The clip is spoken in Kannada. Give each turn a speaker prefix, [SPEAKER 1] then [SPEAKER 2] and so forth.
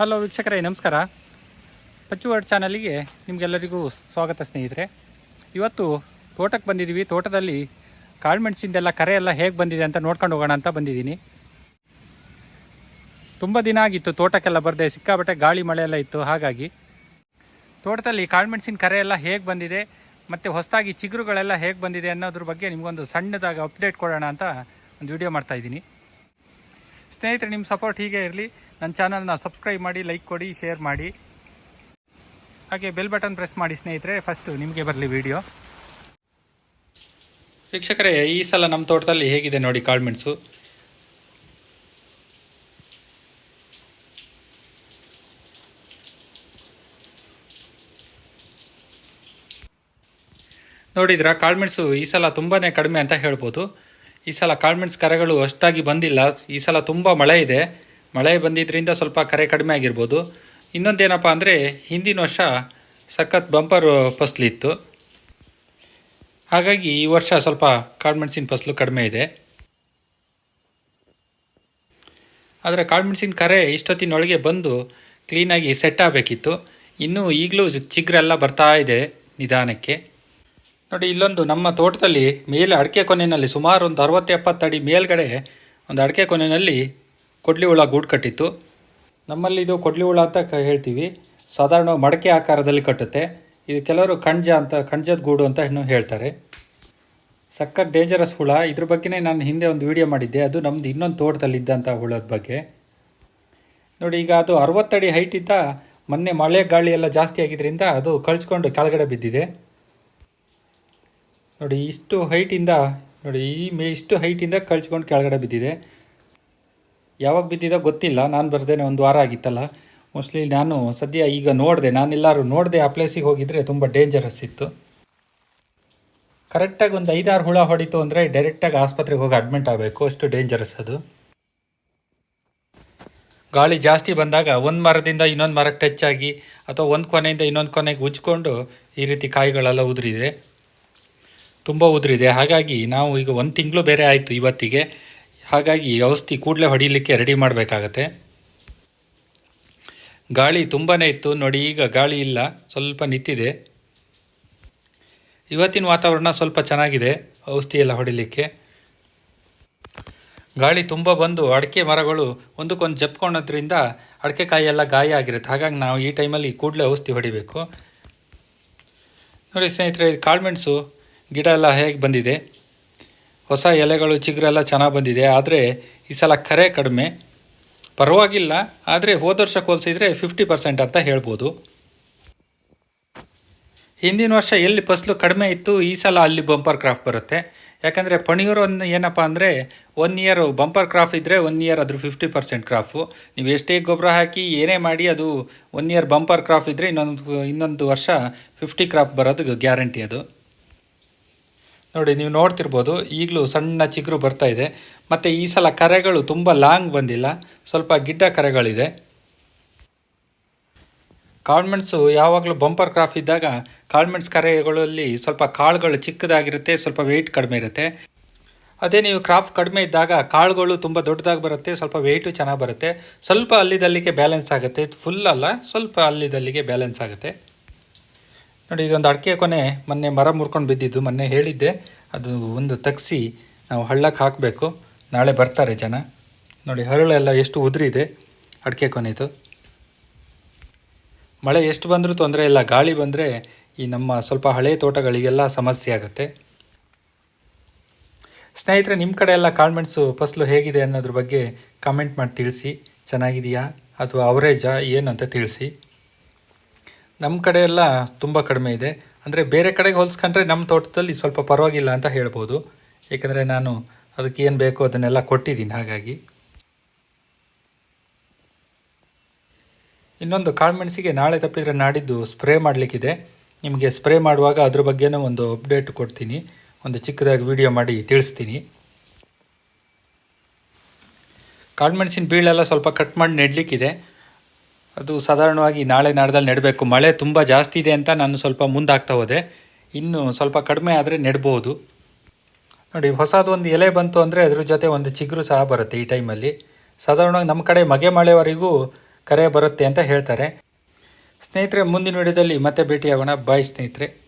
[SPEAKER 1] ಹಲೋ ವೀಕ್ಷಕರೇ, ನಮಸ್ಕಾರ. ಪಚ್ಚುವರ್ಡ್ ಚಾನಲಿಗೆ ನಿಮಗೆಲ್ಲರಿಗೂ ಸ್ವಾಗತ ಸ್ನೇಹಿತರೆ. ಇವತ್ತು ತೋಟಕ್ಕೆ ಬಂದಿದ್ದೀವಿ. ತೋಟದಲ್ಲಿ ಕಾಳುಮೆಣಸಿಂದೆಲ್ಲ ಕರೆ ಎಲ್ಲ ಹೇಗೆ ಬಂದಿದೆ ಅಂತ ನೋಡ್ಕೊಂಡು ಹೋಗೋಣ ಅಂತ ಬಂದಿದ್ದೀನಿ. ತುಂಬ ದಿನ ಆಗಿತ್ತು ತೋಟಕ್ಕೆಲ್ಲ ಬರದೆ ಸಿಕ್ಕಾಬಟ್ಟೆ ಗಾಳಿ, ಮಳೆ ಎಲ್ಲ ಇತ್ತು. ಹಾಗಾಗಿ ತೋಟದಲ್ಲಿ ಕಾಳುಮೆಣಸಿನ ಕರೆ ಎಲ್ಲ ಹೇಗೆ ಬಂದಿದೆ, ಮತ್ತು ಹೊಸದಾಗಿ ಚಿಗುರುಗಳೆಲ್ಲ ಹೇಗೆ ಬಂದಿದೆ ಅನ್ನೋದ್ರ ಬಗ್ಗೆ ನಿಮಗೊಂದು ಸಣ್ಣದಾಗಿ ಅಪ್ಡೇಟ್ ಕೊಡೋಣ ಅಂತ ಒಂದು ವಿಡಿಯೋ ಮಾಡ್ತಾಯಿದ್ದೀನಿ ಸ್ನೇಹಿತರೆ ನಿಮ್ಮ ಸಪೋರ್ಟ್ ಹೀಗೆ ಇರಲಿ. ನನ್ನ ಚಾನಲ್ನ ಸಬ್ಸ್ಕ್ರೈಬ್ ಮಾಡಿ ಲೈಕ್ ಕೊಡಿ ಶೇರ್ ಮಾಡಿ. ಹಾಗೆ ಬೆಲ್ ಬಟನ್ ಪ್ರೆಸ್ ಮಾಡಿ ಸ್ನೇಹಿತರೆ ಫಸ್ಟು ನಿಮಗೆ ಬರಲಿ ವಿಡಿಯೋ ಶಿಕ್ಷಕರೇ ಈ ಸಲ ನಮ್ಮ ತೋಟದಲ್ಲಿ ಹೇಗಿದೆ ನೋಡಿ ಕಾಳುಮೆಣಸು ನೋಡಿದ್ರ ಕಾಳುಮೆಣಸು ಈ ಸಲ ತುಂಬಾ ಕಡಿಮೆ ಅಂತ ಹೇಳ್ಬೋದು. ಈ ಸಲ ಕಾಳ್ಮೆಣ್ಸ್ ಕರೆಗಳು ಅಷ್ಟಾಗಿ ಬಂದಿಲ್ಲ. ಈ ಸಲ ತುಂಬ ಮಳೆ ಇದೆ. ಮಳೆ ಬಂದಿದ್ದರಿಂದ ಸ್ವಲ್ಪ ಕರೆ ಕಡಿಮೆ ಆಗಿರ್ಬೋದು. ಇನ್ನೊಂದೇನಪ್ಪ ಅಂದರೆ, ಹಿಂದಿನ ವರ್ಷ ಸಖತ್ ಬಂಪರ್ ಫಸ್ಲಿತ್ತು. ಹಾಗಾಗಿ ಈ ವರ್ಷ ಸ್ವಲ್ಪ ಕಾಳುಮೆಣಸಿನ ಫಸಲು ಕಡಿಮೆ ಇದೆ. ಆದರೆ ಕಾಳ್ಮೆಣ್ಸಿನ ಕರೆ ಇಷ್ಟೊತ್ತಿನೊಳಗೆ ಬಂದು ಕ್ಲೀನಾಗಿ ಸೆಟ್ ಆಗಬೇಕಿತ್ತು. ಇನ್ನೂ ಈಗಲೂ ಚಿಗ್ರೆಲ್ಲ ಬರ್ತಾ ಇದೆ ನಿಧಾನಕ್ಕೆ. ನೋಡಿ, ಇಲ್ಲೊಂದು ನಮ್ಮ ತೋಟದಲ್ಲಿ ಮೇಲೆ ಅಡಿಕೆ ಕೊನೆಯಲ್ಲಿ ಸುಮಾರು ಒಂದು ಅರವತ್ತು ಎಪ್ಪತ್ತು ಅಡಿ ಮೇಲ್ಗಡೆ ಒಂದು ಅಡಿಕೆ ಕೊನೆಯಲ್ಲಿ ಕೊಡ್ಲಿ ಹುಳ ಗೂಡು ಕಟ್ಟಿತ್ತು. ನಮ್ಮಲ್ಲಿ ಇದು ಕೊಡ್ಲಿ ಹುಳ ಅಂತ ಹೇಳ್ತೀವಿ. ಸಾಧಾರಣ ಮಡಕೆ ಆಕಾರದಲ್ಲಿ ಕಟ್ಟುತ್ತೆ. ಇದು ಕೆಲವರು ಕಣ್ಜ ಅಂತ ಕಣ್ಜದ ಗೂಡು ಅಂತ ಇನ್ನು ಹೇಳ್ತಾರೆ. ಸಕ್ಕತ್ ಡೇಂಜರಸ್ ಹುಳ. ಇದ್ರ ಬಗ್ಗೆನೇ ನಾನು ಹಿಂದೆ ಒಂದು ವಿಡಿಯೋ ಮಾಡಿದ್ದೆ. ಅದು ನಮ್ಮದು ಇನ್ನೊಂದು ತೋಟದಲ್ಲಿ ಇದ್ದಂಥ ಹುಳದ ಬಗ್ಗೆ. ನೋಡಿ, ಈಗ ಅದು ಅರವತ್ತಡಿ ಹೈಟ್ ಇದ್ದ ಮೊನ್ನೆ ಮಳೆ ಗಾಳಿ ಎಲ್ಲ ಜಾಸ್ತಿ ಆಗಿದ್ದರಿಂದ ಅದು ಕಳ್ಸ್ಕೊಂಡು ಕೆಳಗಡೆ ಬಿದ್ದಿದೆ. ನೋಡಿ, ಇಷ್ಟು ಹೈಟಿಂದ ನೋಡಿ, ಈ ಮೇ, ಇಷ್ಟು ಹೈಟಿಂದ ಕಳ್ಸ್ಕೊಂಡು ಕೆಳಗಡೆ ಬಿದ್ದಿದೆ. ಯಾವಾಗ ಬಿದ್ದಿದೆ ಗೊತ್ತಿಲ್ಲ, ನಾನು ಬರ್ದೇನೆ ಒಂದು ವಾರ ಆಗಿತ್ತಲ್ಲ. ಮೋಸ್ಟ್ಲಿ ನಾನು ಸದ್ಯ ಈಗ ನೋಡಿದೆ, ನಾನೆಲ್ಲರೂ ನೋಡಿದೆ, ಆ ಪ್ಲೇಸಿಗೆ ಹೋಗಿದ್ರೆ ತುಂಬ ಡೇಂಜರಸ್ ಇತ್ತು. ಕರೆಕ್ಟಾಗಿ ಒಂದು ಐದಾರು ಹುಳ ಹೊಡಿತು ಅಂದರೆ ಡೈರೆಕ್ಟಾಗಿ ಆಸ್ಪತ್ರೆಗೆ ಹೋಗಿ ಅಡ್ಮಿಟ್ ಆಗಬೇಕು, ಅಷ್ಟು ಡೇಂಜರಸ್ ಅದು. ಗಾಳಿ ಜಾಸ್ತಿ ಬಂದಾಗ ಒಂದು ಮರದಿಂದ ಇನ್ನೊಂದು ಮರಕ್ಕೆ ಟಚ್ ಆಗಿ, ಅಥವಾ ಒಂದು ಕೊನೆಯಿಂದ ಇನ್ನೊಂದು ಕೊನೆಗೆ ಉಜ್ಕೊಂಡು ಈ ರೀತಿ ಕಾಯಿಗಳೆಲ್ಲ ಉದುರಿದೆ ತುಂಬ ಉದುರಿದೆ. ಹಾಗಾಗಿ ನಾವು ಈಗ ಒಂದು ತಿಂಗಳು ಬೇರೆ ಆಯಿತು ಇವತ್ತಿಗೆ. ಹಾಗಾಗಿ ಔಷಧಿ ಕೂಡಲೇ ಹೊಡಿಲಿಕ್ಕೆ ರೆಡಿ ಮಾಡಬೇಕಾಗತ್ತೆ. ಗಾಳಿ ತುಂಬಾ ಇತ್ತು. ನೋಡಿ, ಈಗ ಗಾಳಿ ಇಲ್ಲ. ಸ್ವಲ್ಪ ನಿಂತಿದೆ ಇವತ್ತಿನ ವಾತಾವರಣ ಸ್ವಲ್ಪ ಚೆನ್ನಾಗಿದೆ ಔಷಧಿ ಎಲ್ಲ ಹೊಡಿಲಿಕ್ಕೆ. ಗಾಳಿ ತುಂಬ ಬಂದು ಅಡಿಕೆ ಮರಗಳು ಒಂದಕ್ಕೊಂದು ಜಪ್ಕೊಳೋದ್ರಿಂದ ಅಡಿಕೆ ಕಾಯಿಯೆಲ್ಲ ಗಾಯ ಆಗಿರುತ್ತೆ. ಹಾಗಾಗಿ ನಾವು ಈ ಟೈಮಲ್ಲಿ ಕೂಡಲೇ ಔಷಧಿ ಹೊಡಿಬೇಕು. ನೋಡಿ ಸ್ನೇಹಿತರೆ ಕಾಳುಮೆಣಸು. ಗಿಡ ಎಲ್ಲ ಹೇಗೆ ಬಂದಿದೆ? ಹೊಸ ಎಲೆಗಳು ಚಿಗುರೆಲ್ಲ ಚೆನ್ನಾಗಿ ಬಂದಿದೆ. ಆದರೆ ಈ ಸಲ ಕರೆ ಕಡಿಮೆ. ಪರವಾಗಿಲ್ಲ, ಆದರೆ ಹೋದ ವರ್ಷ ಹೋಲಿಸಿದರೆ ಫಿಫ್ಟಿ ಪರ್ಸೆಂಟ್ ಅಂತ ಹೇಳ್ಬೋದು. ಹಿಂದಿನ ವರ್ಷ ಎಲ್ಲಿ ಫಸಲು ಕಡಿಮೆ ಇತ್ತು, ಈ ಸಲ ಅಲ್ಲಿ ಬಂಪರ್ ಕ್ರಾಫ್ಟ್ ಬರುತ್ತೆ. ಯಾಕಂದರೆ ಪಣಿಯೂರು ಒಂದು ಏನಪ್ಪ ಅಂದರೆ ಒನ್ ಇಯರ್ ಬಂಪರ್ ಕ್ರಾಫ್ ಇದ್ದರೆ ಒನ್ ಇಯರ್ ಅದ್ರ ಫಿಫ್ಟಿ ಪರ್ಸೆಂಟ್ ಕ್ರಾಫು ನೀವು ಎಷ್ಟೇ ಗೊಬ್ಬರ ಹಾಕಿ ಏನೇ ಮಾಡಿ, ಅದು ಒನ್ ಇಯರ್ ಬಂಪರ್ ಕ್ರಾಫ್ ಇದ್ದರೆ ಇನ್ನೊಂದು ಇನ್ನೊಂದು ವರ್ಷ ಫಿಫ್ಟಿ ಕ್ರಾಫ್ ಬರೋದು ಗ್ಯಾರಂಟಿ ಅದು. ನೋಡಿ, ನೀವು ನೋಡ್ತಿರ್ಬೋದು, ಈಗಲೂ ಸಣ್ಣ ಚಿಗುರು ಬರ್ತಾ ಇದೆ. ಮತ್ತು ಈ ಸಲ ಕರೆಗಳು ತುಂಬ ಲಾಂಗ್ ಬಂದಿಲ್ಲ. ಸ್ವಲ್ಪ ಗಿಡ್ಡ ಕರೆಗಳಿದೆ. ಕಾಳ್ಮೆಣ್ಸು ಯಾವಾಗಲೂ ಬಂಪರ್ ಕ್ರಾಫ್ ಇದ್ದಾಗ ಕಾಳ್ಮೆಣ್ಸು ಕರೆಗಳಲ್ಲಿ ಸ್ವಲ್ಪ ಕಾಳುಗಳು ಚಿಕ್ಕದಾಗಿರುತ್ತೆ, ಸ್ವಲ್ಪ ವೆಯ್ಟ್ ಕಡಿಮೆ ಇರುತ್ತೆ. ಅದೇ ನೀವು ಕ್ರಾಫ್ ಕಡಿಮೆ ಇದ್ದಾಗ ಕಾಳುಗಳು ತುಂಬ ದೊಡ್ಡದಾಗಿ ಬರುತ್ತೆ, ಸ್ವಲ್ಪ ವೆಯ್ಟು ಚೆನ್ನಾಗಿ ಬರುತ್ತೆ. ಸ್ವಲ್ಪ ಅಲ್ಲಿದಲ್ಲಿಗೆ ಬ್ಯಾಲೆನ್ಸ್ ಆಗುತ್ತೆ. ಫುಲ್ ಅಲ್ಲ, ಸ್ವಲ್ಪ ಅಲ್ಲಿದಲ್ಲಿಗೆ ಬ್ಯಾಲೆನ್ಸ್ ಆಗುತ್ತೆ. ನೋಡಿ ಇದೊಂದು ಅಡಿಕೆ ಕೊನೆ ಮೊನ್ನೆ ಮರ ಮುರ್ಕೊಂಡು ಬಿದ್ದಿದ್ದು, ಮೊನ್ನೆ ಹೇಳಿದ್ದೆ. ಅದು ಒಂದು ತಗ್ಸಿ ನಾವು ಹಳ್ಳಕ್ಕೆ ಹಾಕಬೇಕು. ನಾಳೆ ಬರ್ತಾರೆ ಜನ. ನೋಡಿ ಹರಳೆಲ್ಲ ಎಷ್ಟು ಉದುರಿದೆ ಅಡಿಕೆ ಕೊನೆದು. ಮಳೆ ಎಷ್ಟು ಬಂದರೂ ತೊಂದರೆ ಇಲ್ಲ. ಗಾಳಿ ಬಂದರೆ ಈ ನಮ್ಮ ಸ್ವಲ್ಪ ಹಳೆಯ ತೋಟಗಳಿಗೆಲ್ಲ ಸಮಸ್ಯೆ ಆಗುತ್ತೆ. ಸ್ನೇಹಿತರೆ ನಿಮ್ಮ ಕಡೆ ಎಲ್ಲ ಕಾಳುಮೆಣಸು ಫಸಲು ಹೇಗಿದೆ ಅನ್ನೋದ್ರ ಬಗ್ಗೆ ಕಮೆಂಟ್ ಮಾಡಿ ತಿಳಿಸಿ. ಚೆನ್ನಾಗಿದೆಯಾ? ಅಥವಾ ಅವರೇಜಾ? ಏನು ಅಂತ ತಿಳಿಸಿ. ನಮ್ಮ ಕಡೆ ಎಲ್ಲ ತುಂಬ ಕಡಿಮೆ ಇದೆ. ಅಂದರೆ ಬೇರೆ ಕಡೆಗೆ ಹೋಲಿಸ್ಕೊಂಡ್ರೆ ನಮ್ಮ ತೋಟದಲ್ಲಿ ಸ್ವಲ್ಪ ಪರವಾಗಿಲ್ಲ ಅಂತ ಹೇಳ್ಬೋದು. ಏಕೆಂದರೆ ನಾನು ಅದಕ್ಕೆ ಏನು ಬೇಕೋ ಅದನ್ನೆಲ್ಲ ಕೊಟ್ಟಿದ್ದೀನಿ, ಹಾಗಾಗಿ. ಇನ್ನೊಂದು ಕಾಳುಮೆಣಸಿಗೆ ನಾಳೆ ತಪ್ಪಿದರೆ ನಾಡಿದ್ದು ಸ್ಪ್ರೇ ಮಾಡಲಿಕ್ಕಿದೆ. ನಿಮಗೆ ಸ್ಪ್ರೇ ಮಾಡುವಾಗ ಅದ್ರ ಬಗ್ಗೆನೂ ಒಂದು ಅಪ್ಡೇಟ್ ಕೊಡ್ತೀನಿ. ಒಂದು ಚಿಕ್ಕದಾಗಿ ವಿಡಿಯೋ ಮಾಡಿ ತಿಳಿಸ್ತೀನಿ. ಕಾಳುಮೆಣಸಿನ ಬೀಳೆಲ್ಲ ಸ್ವಲ್ಪ ಕಟ್ ಮಾಡಿ ನೆಡಲಿಕ್ಕಿದೆ. ಅದು ಸಾಧಾರಣವಾಗಿ ನಾಳೆ ನಾಡ್ದಲ್ಲಿ ನೆಡಬೇಕು. ಮಳೆ ತುಂಬ ಜಾಸ್ತಿ ಇದೆ ಅಂತ ನಾನು ಸ್ವಲ್ಪ ಮುಂದಾಗ್ತಾ ಹೋದೆ. ಇನ್ನು ಸ್ವಲ್ಪ ಕಡಿಮೆ ಆದರೆ ನೆಡ್ಬೋದು. ನೋಡಿ, ಹೊಸದೊಂದು ಎಲೆ ಬಂತು ಅಂದರೆ ಅದ್ರ ಜೊತೆ ಒಂದು ಚಿಗುರು ಸಹ ಬರುತ್ತೆ ಈ ಟೈಮಲ್ಲಿ. ಸಾಧಾರಣವಾಗಿ ನಮ್ಮ ಕಡೆ ಮಗೆ ಮಳೆವರೆಗೂ ಕರೆ ಬರುತ್ತೆ ಅಂತ ಹೇಳ್ತಾರೆ. ಸ್ನೇಹಿತರೆ, ಮುಂದಿನ ವಿಡಿಯೋದಲ್ಲಿ ಮತ್ತೆ ಭೇಟಿಯಾಗೋಣ. ಬಾಯ್ ಸ್ನೇಹಿತರೆ.